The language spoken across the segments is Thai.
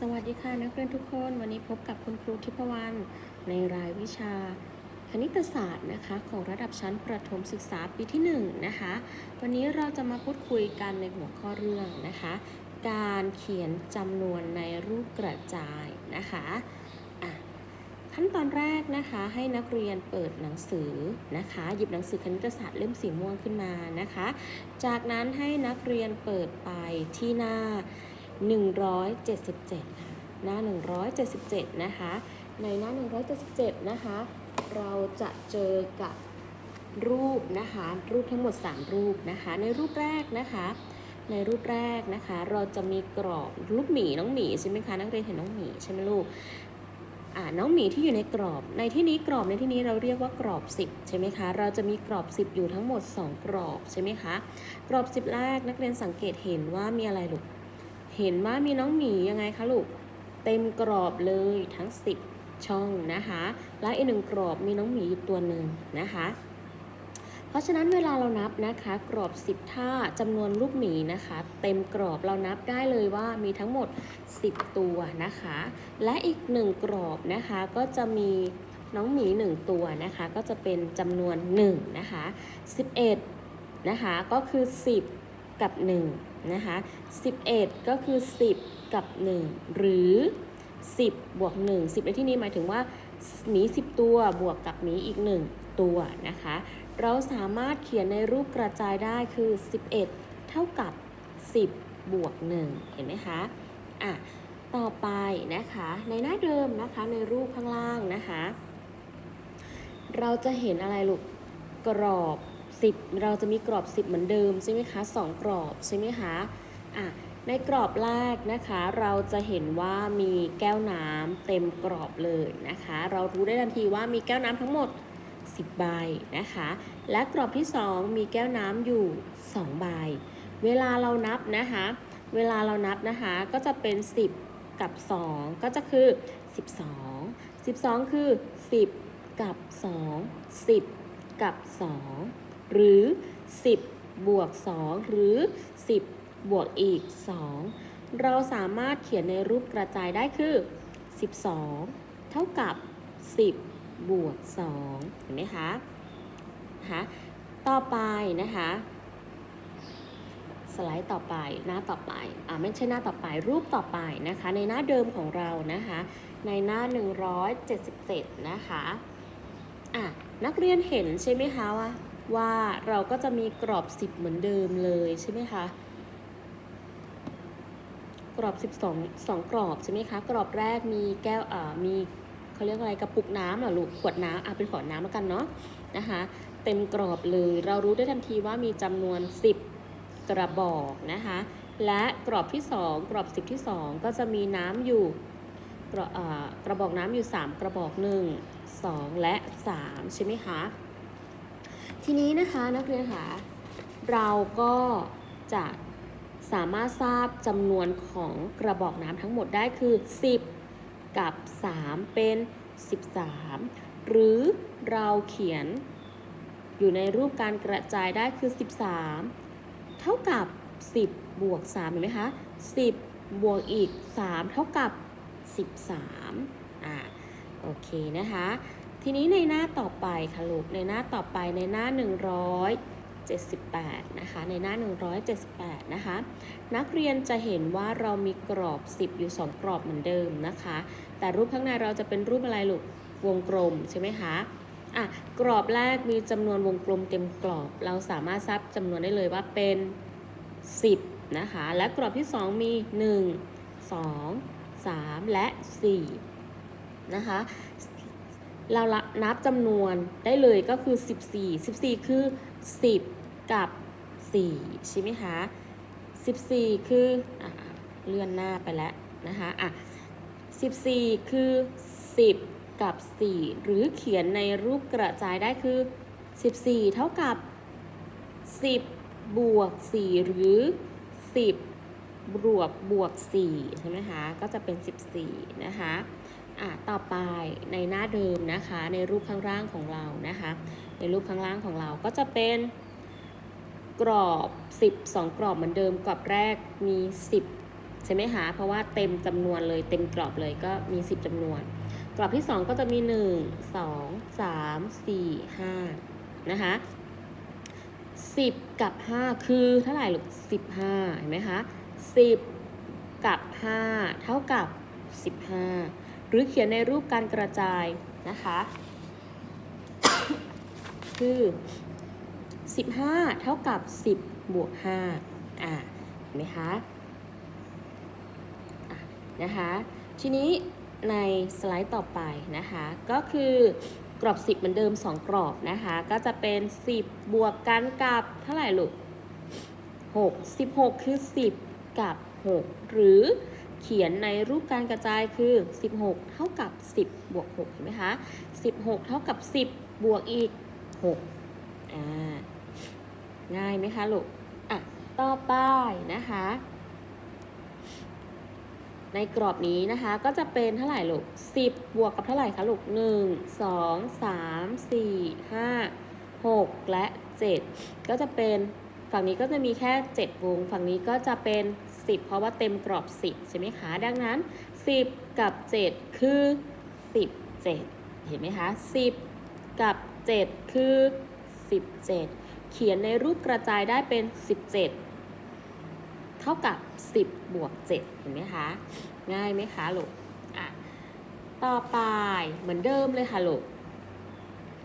สวัสดีค่ะนักเรียนทุกคนวันนี้พบกับคุณครูทิพวรรณในรายวิชา คณิตศาสตร์นะคะของระดับชั้นประถมศึกษาปีที่1นงนะคะวันนี้เราจะมาพูดคุยกันในหัวข้อเรื่องนะคะ การเขียนจำนวนในรูปกระจายนะคะะขั้นตอนแรกนะคะให้นักเรียนเปิดหนังสือนะคะ หยิบหนังสือคณิตศาสตร์เล่มสีม่วงขึ้นมานะคะ จากนั้นให้นักเรียนเปิดไปที่หน้า 177ค่ะหน้า 177 นะคะ ในหน้า 177 นะคะ เราจะเจอกับรูปนะคะ รูปทั้งหมด 3 รูปนะคะ ในรูปแรกนะคะ ในรูปแรกนะคะ เราจะมีกรอบรูปหมีน้องหมีใช่ไหมคะ นักเรียนเห็นน้องหมีใช่ไหมลูกอ่าน้องหมีที่อยู่ในกรอบ ในที่นี้กรอบในที่นี้เราเรียกว่ากรอบ 10 ใช่ไหมคะ เราจะมีกรอบ 10 อยู่ทั้งหมด 2 กรอบใช่ไหมคะ กรอบ 10แรกนักเรียนสังเกตเห็นว่ามีอะไรลูก เห็นว่ามีน้องหมียังไงคะลูก เต็มกรอบเลยทั้ง 10 ช่องนะคะ และอีกหนึ่งกรอบมีน้องหมีอยู่ตัวหนึ่งนะคะ เพราะฉะนั้นเวลาเรานับนะคะ กรอบ 10 ท่าจำนวนลูกหมีนะคะ เต็มกรอบเรานับได้เลยว่ามีทั้งหมด 10 ตัวนะคะ และอีกหนึ่งกรอบนะคะก็จะมีน้องหมี 1 ตัวนะคะก็จะเป็นจำนวน1นะคะ11นะคะก็คือ 10 กับ1นะคะ11 ก็คือ 10 กับ 1 หรือ 10 บวก 1 10 ในที่นี้หมายถึงว่าหมี 10 ตัวบวกกับหมีอีก 1 ตัวนะคะ เราสามารถเขียนในรูปกระจายได้คือ 11 เท่ากับ 10 บวก 1 เห็นไหมคะอะต่อไปนะคะ ในหน้าเดิมนะคะในรูปข้างล่างนะคะ เราจะเห็นอะไรลูกกรอบ 10 เราจะมีกรอบ 10 เหมือนเดิมใช่ไหมคะ2กรอบใช่ไหมคะอะในกรอบแรกนะคะ เราจะเห็นว่ามีแก้วน้ำเต็มกรอบเลยนะคะ เรารู้ได้ทันทีว่ามีแก้วน้ำทั้งหมด 10 ใบนะคะ และกรอบที่ 2 มีแก้วน้ำอยู่ 2 ใบ เวลาเรานับนะคะ เวลาเรานับนะคะก็จะเป็น 10 กับ 2 ก็จะคือ 12 12 คือ 10 กับ 2 10 กับ 2 หรือ 10 บวก 2 หรือ 10 บวกอีก 2 เราสามารถเขียนในรูปกระจายได้คือ 12 เท่ากับ 10 บวก 2 เห็นไหมคะนะคะต่อไปนะคะสไลด์ต่อไปหน้าต่อไปอ่าไม่ใช่หน้าต่อไปรูปต่อไปนะคะ ในหน้าเดิมของเรานะคะ ในหน้า 177 นะคะอะนักเรียนเห็นใช่ไหมคะว่า ว่าเราก็จะมีกรอบ 10 เหมือนเดิมเลยใช่ไหมคะ กรอบ 12 2 กรอบใช่ไหมคะ กรอบแรกมีแก้วอ่ามีเขาเรียกอะไรกระปุกน้ำหรอลูกขวดน้ำอะเป็นขวดน้ำแล้วกันเนาะนะคะเต็มกรอบเลย เรารู้ได้ทันทีว่ามีจำนวน 10 กระบอกนะคะ และกรอบที่ 2 กรอบ 10 ที่ 2 ก็จะมีน้ำอยู่กระอ่ากระบอกน้ำอยู่ 3 กระบอก 1 2 และ 3 ใช่ไหมคะ ทีนี้นะคะนักเรียนคะเราก็จะสามารถทราบจำนวนของกระบอกน้ำทั้งหมดได้คือ 10 กับ 3 เป็น 13 หรือเราเขียนอยู่ในรูปการกระจายได้คือ 13 เท่ากับ 10 บวก 3 เห็นไหมคะ 10 บวกอีก 3 เท่ากับ 13 อ่า โอเคนะคะ ทีนี้ในหน้าต่อไปค่ะลูกในหน้าต่อไปในหน้า 178 นะคะ ในหน้า 178 นะคะ นักเรียนจะเห็นว่าเรามีกรอบ 10 อยู่ 2 กรอบเหมือนเดิมนะคะ แต่รูปข้างในเราจะเป็นรูปอะไรลูกวงกลมใช่ไหมคะอะกรอบแรกมีจำนวนวงกลมเต็มกรอบ เราสามารถทราบจำนวนได้เลยว่าเป็น 10 นะคะ และกรอบที่ 2 มี 1 2 3 และ 4 นะคะ เราละนับจำนวนได้เลยก็คือ 14 14 คือ 10 กับ 4 ใช่ไหมคะ 14 คืออเลื่อนหน้าไปแล้วนะคะอะ14 คือ 10 กับ 4 หรือเขียนในรูปกระจายได้คือ 14 เท่ากับ 10 บวก 4 หรือ 10 บวกบวก 4 ใช่ไหมคะ ก็จะเป็น 14 นะคะ อะต่อไปในหน้าเดิมนะคะ ในรูปข้างล่างของเรานะคะ ในรูปข้างล่างของเราก็จะเป็นกรอบ 10 2 กรอบเหมือนเดิมกรอบแรกมี 10 ใช่ไหมคะเพราะว่าเต็มจำนวนเลยเต็มกรอบเลยก็มี 10จำนวน กรอบที่ 2 ก็จะมี 1 2 3 4 5 นะคะ 10 กับ 5 คือเท่าไหร่ลูก15 เห็นไหมคะ 10 กับ 5 เท่ากับ 15ห รือเขียนในรูปการกระจายนะคะ คือ 15 เท่ากับ 10 บวก 5 อ่าเห็นไหมคะะนะคะ ทีนี้ในสไลด์ต่อไปนะคะ ก็คือกรอบ 10 เหมือนเดิม 2 กรอบนะคะ ก็จะเป็น 10 บวกกันกับเท่าไหร่ลูก6 16 คือ 10 กับ 6 หรือ เขียนในรูปการกระจายคือ 16 เท่ากับ 10 บวก 6 เห็นไหมคะ 16 เท่ากับ 10 บวกอีก 6 อ่า ง่ายไหมคะลูก อะ ต่อไปนะคะ ในกรอบนี้นะคะก็จะเป็นเท่าไหร่ลูก 10 บวกกับเท่าไหร่คะลูก 1 2 3 4 5 6 และ 7 ก็จะเป็น ฝั่งนี้ก็จะมีแค่ 7 วง ฝั่งนี้ก็จะเป็น 10 เพราะว่าเต็มกรอบ 10 ใช่ไหมคะ ดังนั้น 10 กับ 7 คือ 17 เห็นไหมคะ 10 กับ 7 คือ 17 เขียนในรูปกระจายได้เป็น 17 เท่ากับ 10 บวก 7 เห็นไหมคะ ง่ายไหมคะลูกอะต่อไปเหมือนเดิมเลยค่ะลูก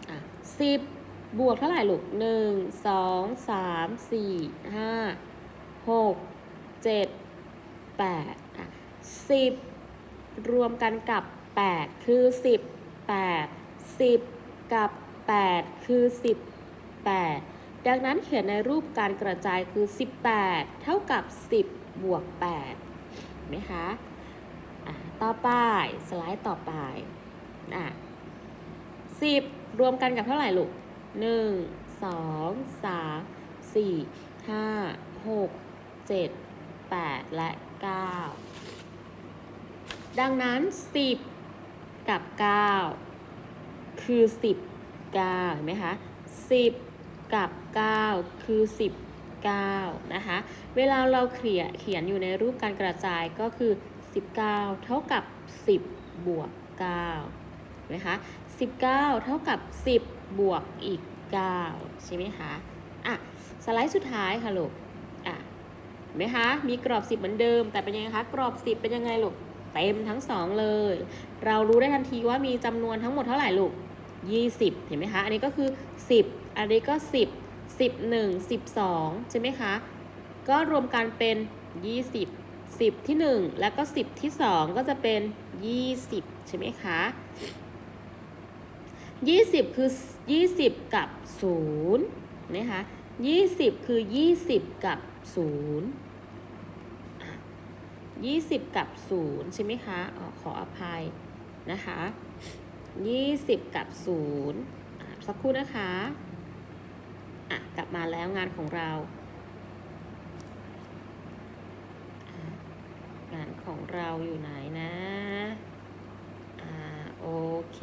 อะสิ บวกเท่าไหร่ลูกหนึ่งสองสามสี่ห้าหกเจ็ดแปดอะสิบรวมกันกับแปดคือสิบแปดสิบกับแปดคือสิบแปดดังนั้นเขียนในรูปการกระจายคือ 18 เท่ากับ 10 บวก8เห็นไหมคะอะต่อไปสไลด์ต่อไปอะสิบรวมกันกับเท่าไหร่ลูก หนึ่งสองสามสี่ห้าหกเจ็ดแปดและเก้าดังนั้นสิบกับเก้าคือสิบเก้าเห็นไหมคะสิบกับ9คือ19นะคะ เวลาเราเขียนเขียนอยู่ในรูปการกระจายก็คือ19เก้าเท่ากับ10บบวก9เห็นไหมคะ19เก้าเท่ากับ10บ บวกอีก 9 ใช่ไหมคะอะสไลด์สุดท้ายค่ะลูกอะเห็นไหมคะมีกรอบ 10 เหมือนเดิม แต่เป็นยังไงคะกรอบ 10 เป็นยังไงลูกเต็มทั้ง 2 เลย เรารู้ได้ทันทีว่ามีจำนวนทั้งหมดเท่าไหร่ลูก 20 เห็นไหมคะ อันนี้ก็คือ 10 อันนี้ก็ 10 11 12 ใช่ไหมคะ ก็รวมกันเป็น 20 10 ที่ 1 แล้วก็ 10 ที่ 2 ก็จะเป็น 20 ใช่ไหมคะ 20 คือ 20 กับ 0 นะคะ20 คือ 20 กับ 0 20 กับ 0 ใช่ไหมคะอขออภัยนะคะ20 กับ 0 สักครู่นะคะอะกลับมาแล้วงานของเรา งานของเราอยู่ไหนนะ อ่า โอเค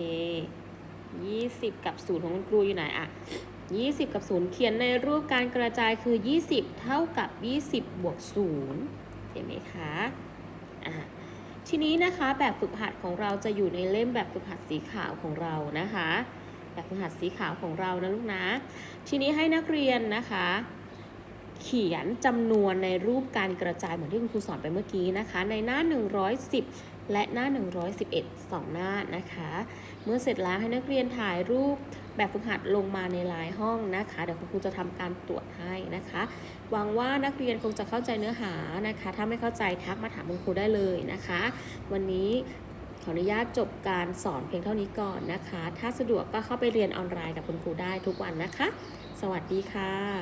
20 กับ 0 ของคุณครูอยู่ไหนอะ20 กับ 0 เขียนในรูปการกระจายคือ 20 เท่ากับ 20 บวก0เห็นไหมคะอะทีนี้นะคะแบบฝึกหัดของเราจะอยู่ในเล่มแบบฝึกหัดสีขาวของเรานะคะ แบบฝึกหัดสีขาวของเรานะลูกนะ ทีนี้ให้นักเรียนนะคะ เขียนจำนวนในรูปการกระจายเหมือนที่คุณครูสอนไปเมื่อกี้นะคะ ในหน้า 110 และหน้า 111 2 หน้านะคะ เมื่อเสร็จแล้วให้นักเรียนถ่ายรูปแบบฝึกหัดลงมาในไลน์ห้องนะคะ เดี๋ยวคุณครูจะทำการตรวจให้นะคะหวังว่านักเรียนคงจะเข้าใจเนื้อหานะคะ ถ้าไม่เข้าใจทักมาถามคุณครูได้เลยนะคะ วันนี้ขออนุญาตจบการสอนเพียงเท่านี้ก่อนนะคะ ถ้าสะดวกก็เข้าไปเรียนออนไลน์กับคุณครูได้ทุกวันนะคะ สวัสดีค่ะ